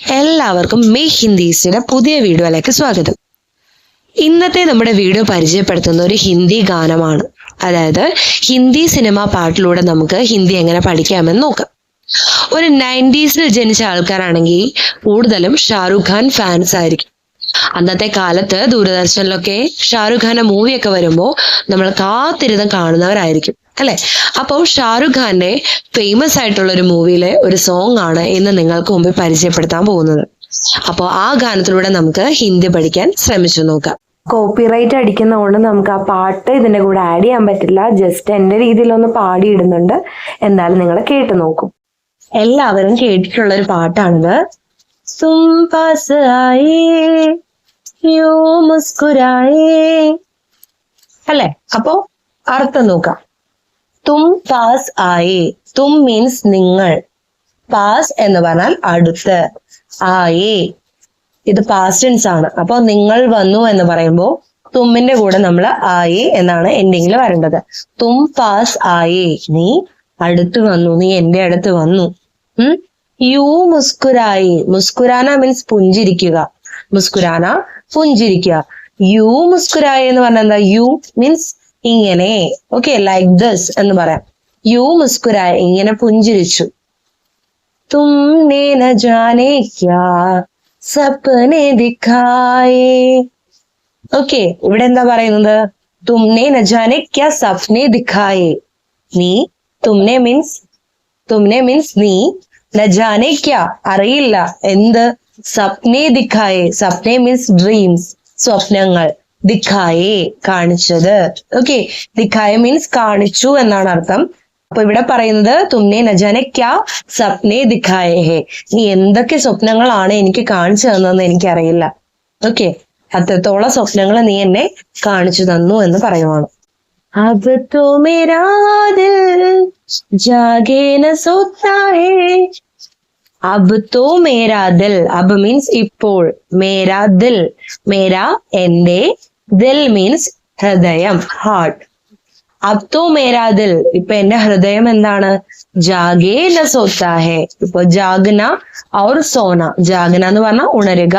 എല്ലാവർക്കും മേ ഹിന്ദീസിയുടെ പുതിയ വീഡിയോയിലേക്ക് സ്വാഗതം. ഇന്നത്തെ നമ്മുടെ വീഡിയോ പരിചയപ്പെടുത്തുന്ന ഒരു ഹിന്ദി ഗാനമാണ്. അതായത് ഹിന്ദി സിനിമ പാട്ടിലൂടെ നമുക്ക് ഹിന്ദി എങ്ങനെ പഠിക്കാമെന്ന് നോക്കാം. ഒരു നയന്റീസിൽ ജനിച്ച ആൾക്കാരാണെങ്കിൽ കൂടുതലും ഷാറുഖ് ഖാൻ ഫാൻസ് ആയിരിക്കും. അന്നത്തെ കാലത്ത് ദൂരദർശനിലൊക്കെ ഷാറുഖ് ഖാന്റെ മൂവിയൊക്കെ വരുമ്പോൾ നമ്മൾ കാത്തിരുന്ന് കാണുന്നവരായിരിക്കും. അല്ലെ? അപ്പോൾ ഷാറുഖ് ഖാന്റെ ഫേമസ് ആയിട്ടുള്ള ഒരു മൂവിയിലെ ഒരു സോങ് ആണ് ഇന്ന് നിങ്ങൾക്ക് മുമ്പിൽ പരിചയപ്പെടുത്താൻ പോകുന്നത്. അപ്പോൾ ആ ഗാനത്തിലൂടെ നമുക്ക് ഹിന്ദി പഠിക്കാൻ ശ്രമിച്ചു നോക്കാം. കോപ്പിറൈറ്റ് അടിക്കുന്നതുകൊണ്ട് നമുക്ക് ആ പാട്ട് ഇതിന്റെ കൂടെ ആഡ് ചെയ്യാൻ പറ്റില്ല. ജസ്റ്റ് എന്റെ രീതിയിലൊന്ന് പാടിയിടുന്നുണ്ട്. എന്തായാലും നിങ്ങൾ കേട്ടു നോക്കും. എല്ലാവരും കേട്ടിട്ടുള്ള ഒരു പാട്ടാണിത് യൂ മുസ്കുരായേ. അല്ലെ? അപ്പോ അർത്ഥം നോക്കാം. തും പാസ് ആയേ. തും മീൻസ് നിങ്ങൾ. പാസ് എന്ന് പറഞ്ഞാൽ അടുത്ത്. ആയേ. ഇത് പാസ്റ്റ് ടെൻസ് ആണ്. അപ്പൊ നിങ്ങൾ വന്നു എന്ന് പറയുമ്പോൾ തുമ്മിന്റെ കൂടെ നമ്മൾ ആയേ എന്നാണ് എൻഡിങ്ങിൽ വരേണ്ടത് തും പാസ് ആയേ. നീ അടുത്ത് വന്നു. നീ എന്റെ അടുത്ത് വന്നു. ഉം? യു മുസ്കുരായി. മുസ്കുരാന മീൻസ് പുഞ്ചിരിക്കുക. മുസ്കുരാന പുഞ്ചിരിക്കുക. യു മുസ്കുരായി എന്ന് പറഞ്ഞാൽ എന്താ? യു മീൻസ് ഇങ്ങനെ ഓക്കെ ലൈക്ക് ദിസ് എന്ന് പറയാം. യു മുസ്കുരായി ഇങ്ങനെ പുഞ്ചിരിച്ചു. തുമ്നെ ന ജാനെ ക്യാ ദിഖായേ. ഓക്കെ ഇവിടെ എന്താ പറയുന്നത്? തുമ്നെ ന ജാനെ ക്യാ സപ്നെ ദിഖായേ. നീ തുമ്നെ മീൻസ് തുമ്നെ മീൻസ് നീ ന ജാനെ ക്യാ അറിയില്ല എന്ത്? സപ്നെ ദിഖായേ. സപ്നെ മീൻസ് ഡ്രീംസ് സ്വപ്നങ്ങൾ. ദിഖായേ കാണിച്ചത് ഓക്കെ ദിഖായ മീൻസ് കാണിച്ചു എന്നാണ് അർത്ഥം അപ്പൊ ഇവിടെ പറയുന്നത് തുമ്നെ നജാനെ ക്യാ സപ്നെ ദിഖായേ ഹേ നീ എന്തൊക്കെ സ്വപ്നങ്ങളാണ് എനിക്ക് കാണിച്ചു തന്നതെന്ന് എനിക്കറിയില്ല ഓക്കെ അത്രത്തോളം സ്വപ്നങ്ങൾ നീ എന്നെ കാണിച്ചു തന്നു എന്ന് പറയുവാണ് अब तो मेरा दिल जागे न सोता है अब तो മേരാ ദിൽ അബ് മീൻസ് ഇപ്പോൾ മേരാ ദിൽ മേരാ എന്റെ ദിൽ മീൻസ് ഹൃദയം ഹാർട്ട് അബ്തോ മേരാ ദിൽ. ഇപ്പൊ എന്റെ ഹൃദയം എന്താണ്? ജാഗേ ന സോത്താ ഹെ. ഇപ്പൊ ജാഗ്ന ഔർ സോന. ജാഗ്ന എന്ന് പറഞ്ഞാൽ ഉണരുക.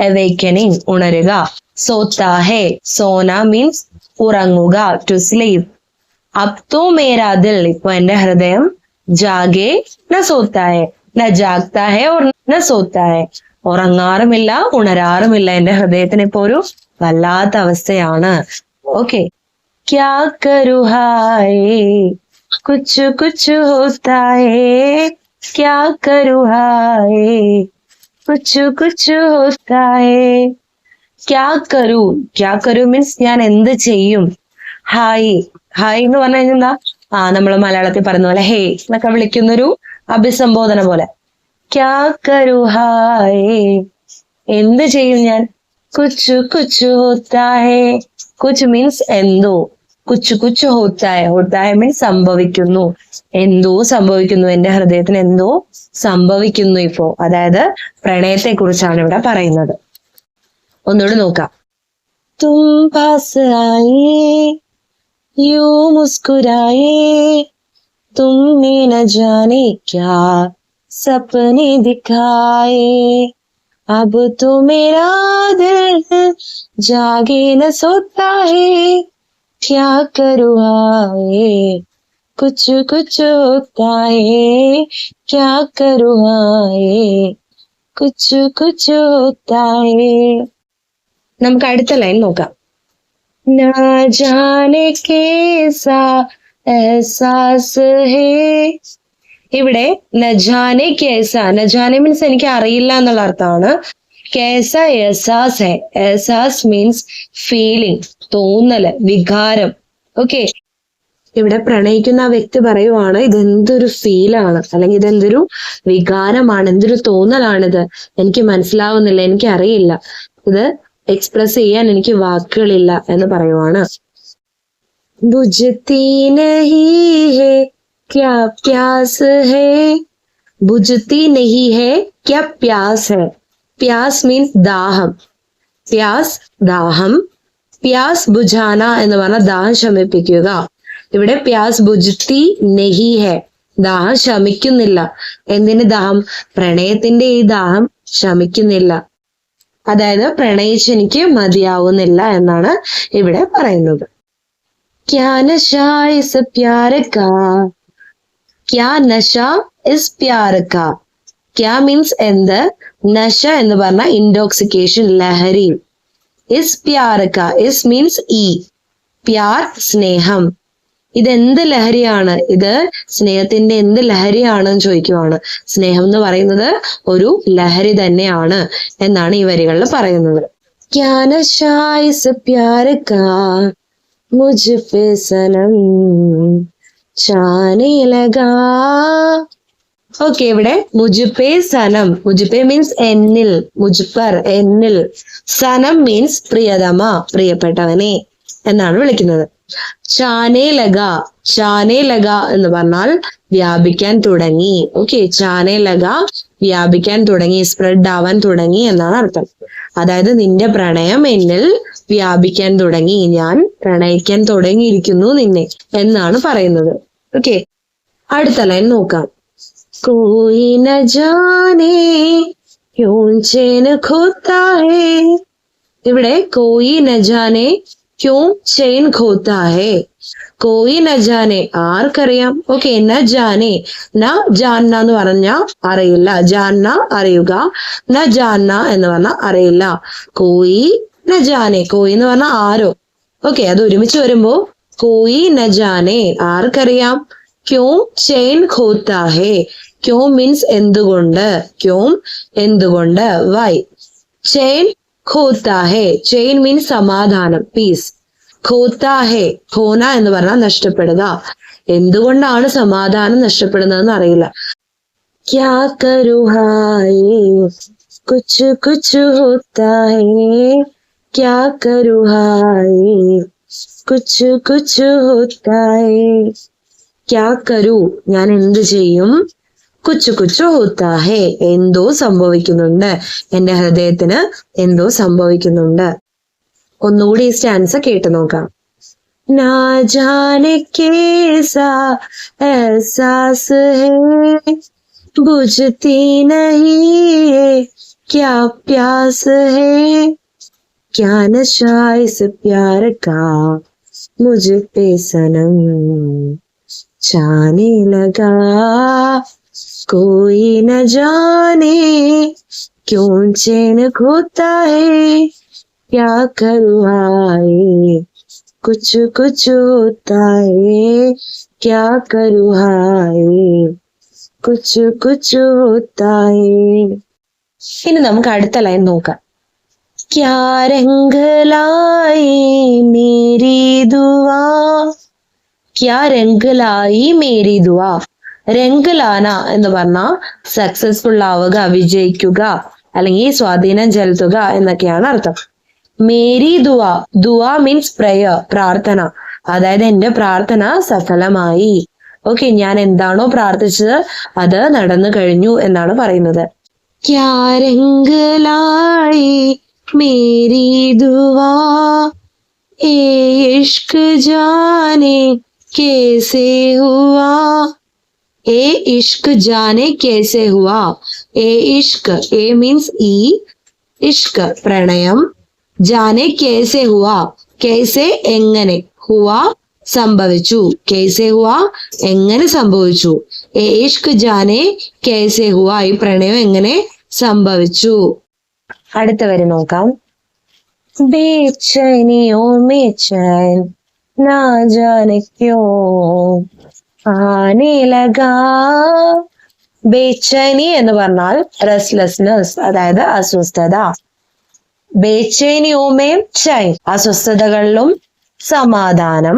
അവേക്കനിങ് ഉണരുക. സോത്താ ഹെ. സോന മീൻസ് ഉറങ്ങുക ടു സ്ലീപ് അബ്തോ മേരാ ദിൽ. ഇപ്പൊ എന്റെ ഹൃദയം ജാഗേ ന സോത്താ ഹെ. ന ജാഗ്താ ഹെ ഓർ ന സോത്താ ഹെ. ഉറങ്ങാറുമില്ല ഉണരാറുമില്ല. എന്റെ ഹൃദയത്തിന് ഇപ്പൊ ഒരു വല്ലാത്ത അവസ്ഥയാണ്. ഓക്കെ ക്യാ കരു കുച്ചു കുച്ചു ഹോത്തായേ? ക്യാ കരു കുച്ചു കുച്ചു ഹോത്തായേ? ക്യാ കരു? ക്യാ കരു മീൻസ് ഞാൻ എന്ത് ചെയ്യും? ഹായ്. ഹായ് എന്ന് പറഞ്ഞു കഴിഞ്ഞാൽ ആ നമ്മൾ മലയാളത്തിൽ പറയുന്ന പോലെ ഹേ എന്നൊക്കെ വിളിക്കുന്നൊരു അഭിസംബോധന പോലെ. ക്യാ കരു ഹായ് എന്ത് ചെയ്യും ഞാൻ? കുച്ചു കുച്ചു ഹോത്താഹേ കുച്ചു മീൻസ് എന്തോ. കുച്ചു കുച്ചു ഹോത്തായ ഹോത്തായ മീൻസ് സംഭവിക്കുന്നു. എന്തോ സംഭവിക്കുന്നു. എന്റെ ഹൃദയത്തിന് എന്തോ സംഭവിക്കുന്നു ഇപ്പോ അതായത് പ്രണയത്തെ കുറിച്ചാണ് ഇവിടെ പറയുന്നത്. ഒന്നുകൂടെ നോക്കാം. തും പാസ് ആയേ യൂ മുസ്കുരായേ തും നീന ജാനെ ക്യാ സപ്നെ ദിഖായേ अब तो मेरा दिल जागे न सोता है क्या करूँ आए कुछ कुछ होता है क्या करूँ आए कुछ कुछ होता है നമുക്ക് അടുത്ത ലൈൻ നോക്കാം ना जाने कैसा एहसास है ഇവിടെ നജാനെ കേസ. നജാനെ മീൻസ് എനിക്ക് അറിയില്ല എന്നുള്ള അർത്ഥമാണ്. കേസ എസാസ് എസാസ് മീൻസ് ഫീലിംഗ് തോന്നൽ വികാരം. ഓക്കെ ഇവിടെ പ്രണയിക്കുന്ന ആ വ്യക്തി പറയുവാണ് ഇതെന്തൊരു ഫീലാണ് അല്ലെങ്കിൽ ഇതെന്തൊരു വികാരമാണ്. എന്തൊരു തോന്നലാണിത്. എനിക്ക് മനസ്സിലാവുന്നില്ല എനിക്ക് അറിയില്ല. ഇത് എക്സ്പ്രസ് ചെയ്യാൻ എനിക്ക് വാക്കുകളില്ല എന്ന് പറയുവാണ്. क्या प्यास है बुझती नहीं है क्या प्यास है प्यास मीन्स ദാഹം പ്യാസ് ദാഹം പ്യാസ് ബുജാന എന്ന് പറഞ്ഞാൽ ദാഹം ശമിപ്പിക്കുക ഇവിടെ പ്യാസ് ബുജ്തി നെഹി ഹെ ദാഹം ശമിക്കുന്നില്ല എന്തിന് ദാഹം പ്രണയത്തിന്റെ ഈ ദാഹം ശമിക്കുന്നില്ല അതായത് പ്രണയിച്ച് എനിക്ക് മതിയാവുന്നില്ല എന്നാണ് ഇവിടെ പറയുന്നത് ക്യാ നശ ഇസ് പ്യാര കാ ക്യാ നശ ഇസ് പ്യാർക്ക ക്യാ മീൻസ് എന്ത്? നശ എന്ന് പറഞ്ഞ ഇൻടോക്സിക്കേഷൻ ലഹരി. ഇസ് പ്യാർക്ക ഇസ് മീൻസ് ഈ പ്യാർ സ്നേഹം. ഇതെന്ത് ലഹരിയാണ്? ഇത് സ്നേഹത്തിന്റെ എന്ത് ലഹരിയാണെന്ന് ചോദിക്കുവാണ്. സ്നേഹം എന്ന് പറയുന്നത് ഒരു ലഹരി തന്നെയാണ് എന്നാണ് ഈ വരികളിൽ പറയുന്നത്. ക്യാ നശാ ഇസ് പ്യാർ കാ മുझ സനം ഓക്കെ ഇവിടെ മുജുപ്പേ സനം. മുജുപ്പേ മീൻസ് എന്നിൽ. മുജുപ്പർ എന്നിൽ. സനം മീൻസ് പ്രിയതമ പ്രിയപ്പെട്ടവനെ എന്നാണ് വിളിക്കുന്നത്. ചാനേ ലഗ ചാനേ ലഗ എന്ന് പറഞ്ഞാൽ വ്യാപിക്കാൻ തുടങ്ങി. ഓക്കെ ചാനേ ലഗ വ്യാപിക്കാൻ തുടങ്ങി സ്പ്രെഡ് ആവാൻ തുടങ്ങി എന്നാണ് അർത്ഥം. അതായത് നിന്റെ പ്രണയം എന്നിൽ വ്യാപിക്കാൻ തുടങ്ങി. ഞാൻ പ്രണയിക്കാൻ തുടങ്ങിയിരിക്കുന്നു നിന്നെ എന്നാണ് പറയുന്നത്. ഓക്കെ അടുത്ത ലൈൻ നോക്കാം. ഇവിടെ കോയി നജാനെ ക്യൂ ചെയിൻ ഖോത്താഹേ. കോയി നജാനെ ആർക്കറിയാം? ഓക്കെ നജാനെ. ന ജാന്ന എന്ന് പറഞ്ഞ അറിയില്ല. ജാന്ന അറിയുക. ന ജാന്ന എന്ന് പറഞ്ഞ അറിയില്ല. കോയി ന ജാനെ കോയി എന്ന് പറഞ്ഞാൽ ആരോ. ഓക്കെ അത് ഒരുമിച്ച് വരുമ്പോ കോയി നജാനെ ആർക്കറിയാം? ക്യോം ചെയിൻ ഖോത്താഹേ. ക്യോം മീൻസ് എന്തുകൊണ്ട്? ക്യോം എന്തുകൊണ്ട്? വൈ. ചെയിൻ ഖോത്താഹേ. ചെയിൻ മീൻസ് സമാധാനം പീസ് ഖോത്താഹേ ഖോന എന്ന് പറഞ്ഞാൽ നഷ്ടപ്പെടുക. എന്തുകൊണ്ടാണ് സമാധാനം നഷ്ടപ്പെടുന്നതെന്ന് അറിയില്ല. ക്യാ കരു കുച്ചു കുച്ചു ഹോത്താഹേ. ഹോത്താ ഹേ ക്യാ കരു ഹായേ കുച്ച് കുച്ച് ഹോത്താ ഹേ ക്യാ കരു ഞാൻ എന്ത് ചെയ്യും കുച്ചു കുച്ചു ഹോത്താ ഹേ എന്തോ സംഭവിക്കുന്നുണ്ട് എന്റെ ഹൃദയത്തിന് എന്തോ സംഭവിക്കുന്നുണ്ട് ഒന്നുകൂടി ഈ സ്റ്റാൻസ് കേട്ടു നോക്കാം ना जाने कैसा एहसास है बुझती नहीं है क्या प्यास है क्या नशा इस प्यार का मुझ पे सनम छाने लगा कोई न जाने क्यों चैन खोता है क्या करूँ हाय कुछ कुछ होता है क्या करूँ हाय कुछ कुछ होता है ഇനി നമുക്ക് അടുത്ത ലൈൻ നോക്കാം क्या रंग लाई मेरी दुआ ക്യാ രംഗലായി മേരി ദുവ രംഗലാന എന്ന് പറഞ്ഞാൽ സക്സസ്ഫുൾ ആവുക വിജയിക്കുക അല്ലെങ്കിൽ സ്വാധീനം ചെലുത്തുക എന്നൊക്കെയാണ് അർത്ഥം മേരി ദുവ ദുവ മീൻസ് പ്രയർ പ്രാർത്ഥന അതായത് എന്റെ പ്രാർത്ഥന സഫലമായി ഓക്കെ ഞാൻ എന്താണോ പ്രാർത്ഥിച്ചത് അത് നടന്നു കഴിഞ്ഞു എന്നാണ് പറയുന്നത് ക്യാ രംഗലായി മേരി ദുവാ ए इश्क जाने कैसे हुआ ए इश्क जाने कैसे हुआ ए इश्क ए मीन्स ई ഇഷ്ക് പ്രണയം ജാനെ കേസെ ഹുവ കേസെ എങ്ങനെ ഹുവ സംഭവിച്ചു കേസെ ഹുവ എങ്ങനെ സംഭവിച്ചു എ ഇഷ്ക് ജാനെ കേസെ ഹുവ ഈ പ്രണയം എങ്ങനെ സംഭവിച്ചു അടുത്ത വരി നോക്കാം बेचैनियों में चैन ना जाने क्यों आने लगा ബേച്ചൈനി എന്ന് പറഞ്ഞാൽ റെസ്ലെസ്നെസ് അതായത് അസ്വസ്ഥത ബേച്ചൈനിയോമേം ചൈൻ അസ്വസ്ഥതകളിലും സമാധാനം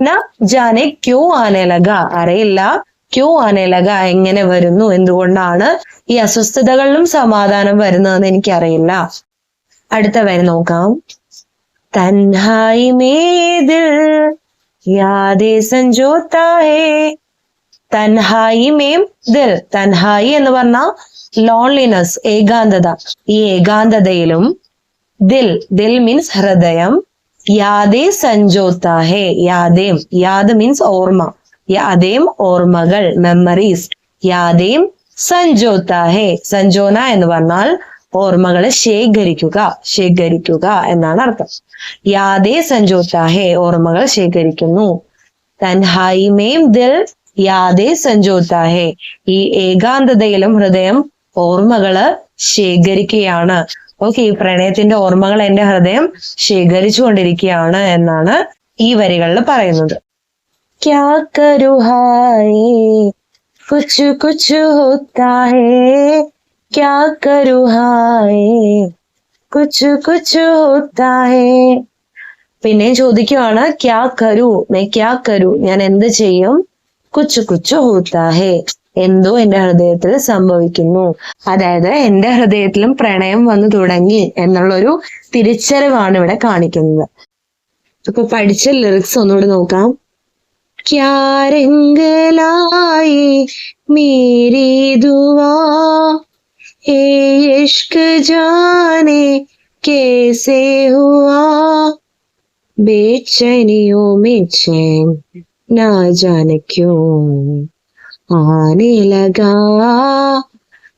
ന ജാനെ ക്യൂ ആനേലക അറിയില്ല ക്യൂ ആനേലക എങ്ങനെ വരുന്നു? എന്തുകൊണ്ടാണ് ഈ അസ്വസ്ഥതകളിലും സമാധാനം വരുന്നതെന്ന് എനിക്കറിയില്ല. അടുത്ത വരി നോക്കാം. തൻഹായി മേതിൽ യാദേ സഞ്ജോത്താ ഹേ തൻഹായി മേം ദിൽ തൻഹായി എന്ന് പറഞ്ഞാൽ ലോൺലിനെസ് ഏകാന്തത. ഈ ഏകാന്തതയിലും ദിൽ ദിൽ മീൻസ് ഹൃദയം യാദേ സഞ്ജോത്താഹേ യാദേം യാദ് മീൻസ് ഓർമ്മ. യാദേം ഓർമ്മകൾ മെമ്മറീസ് യാദേം സഞ്ജോത്താഹേ സഞ്ജോന എന്ന് പറഞ്ഞാൽ ഓർമ്മകളെ ശേഖരിക്കുക ശേഖരിക്കുക എന്നാണ് അർത്ഥം. യാദേ സഞ്ജോത്താഹേ ഓർമ്മകൾ ശേഖരിക്കുന്നു. തൻഹായിമേം ദിൽ യാദേ സഞ്ജോത്താഹേ ഈ ഏകാന്തതയിലും ഹൃദയം ഓർമ്മകൾ ശേഖരിക്കുകയാണ്. ഓക്കെ ഈ പ്രണയത്തിന്റെ ഓർമ്മകൾ എന്റെ ഹൃദയം ശേഖരിച്ചുകൊണ്ടിരിക്കുകയാണ് എന്നാണ് ഈ വരികളിൽ പറയുന്നത്. ക്യാ करू हाय? कुछ कुछ होता है। क्या करू हाय? कुछ कुछ होता है। പിന്നെയും ചോദിക്കുവാണ് ക്യാ കരു മേ ക്യാ കരു ഞാൻ എന്ത് ചെയ്യും കുച്ചു കുച്ചു ഹൂത്താഹേ എന്തോ എന്റെ ഹൃദയത്തിൽ സംഭവിക്കുന്നു. അതായത് എന്റെ ഹൃദയത്തിലും പ്രണയം വന്നു തുടങ്ങി എന്നുള്ളൊരു തിരിച്ചറിവാണ് ഇവിടെ കാണിക്കുന്നത്. അപ്പൊ പഠിച്ച ലിറിക്സ് ഒന്നുകൂടി നോക്കാം. क्या रंग लाए मेरी दुआ? ए इश्क जाने कैसे हुआ? बेचैनियों में चैन ना जान क्यों? आने लगा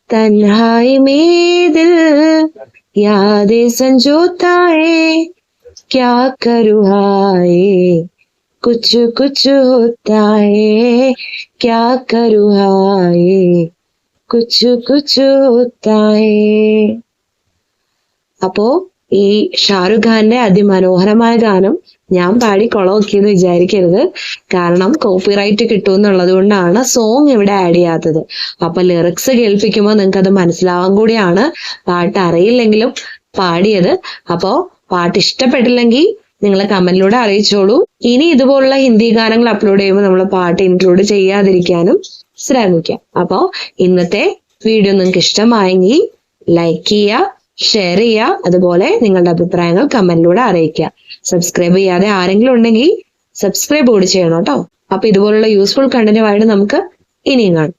तन्हाई में दिल, यादें संजोता है क्या करूँ हाय? कुछ कुछ होता है क्या करूँ हाय कुछ कुछ होता है അപ്പോ ഈ ഷാറുഖ് ഖാന്റെ അതിമനോഹരമായ ഗാനം ഞാൻ പാടി കൊളമൊക്കെയെന്ന് വിചാരിക്കരുത് കാരണം കോപ്പിറൈറ്റ് കിട്ടുമെന്നുള്ളത് കൊണ്ടാണ് സോങ് ഇവിടെ ആഡ് ചെയ്യാത്തത് അപ്പൊ ലിറിക്സ് കേൾപ്പിക്കുമ്പോൾ നിങ്ങൾക്ക് അത് മനസ്സിലാവാൻ കൂടിയാണ് പാട്ട് അറിയില്ലെങ്കിലും പാടിയത് അപ്പോ പാട്ട് ഇഷ്ടപ്പെട്ടില്ലെങ്കിൽ നിങ്ങൾ കമന്റിലൂടെ അറിയിച്ചോളൂ. ഇനി ഇതുപോലുള്ള ഹിന്ദി ഗാനങ്ങൾ അപ്ലോഡ് ചെയ്യുമ്പോൾ നമ്മൾ പാട്ട് ഇൻക്ലൂഡ് ചെയ്യാതിരിക്കാനും ശ്രമിക്കാം. അപ്പോ ഇന്നത്തെ വീഡിയോ നിങ്ങൾക്ക് ഇഷ്ടമായെങ്കിൽ ലൈക്ക് ചെയ്യുക ഷെയർ ചെയ്യുക അതുപോലെ നിങ്ങളുടെ അഭിപ്രായങ്ങൾ കമന്റിലൂടെ അറിയിക്കുക. സബ്സ്ക്രൈബ് ചെയ്യാതെ ആരെങ്കിലും ഉണ്ടെങ്കിൽ സബ്സ്ക്രൈബ് കൂടി ചെയ്യണം കേട്ടോ. അപ്പൊ ഇതുപോലുള്ള യൂസ്ഫുൾ കണ്ടന്റുമായിട്ട് നമുക്ക് ഇനിയും കാണാം.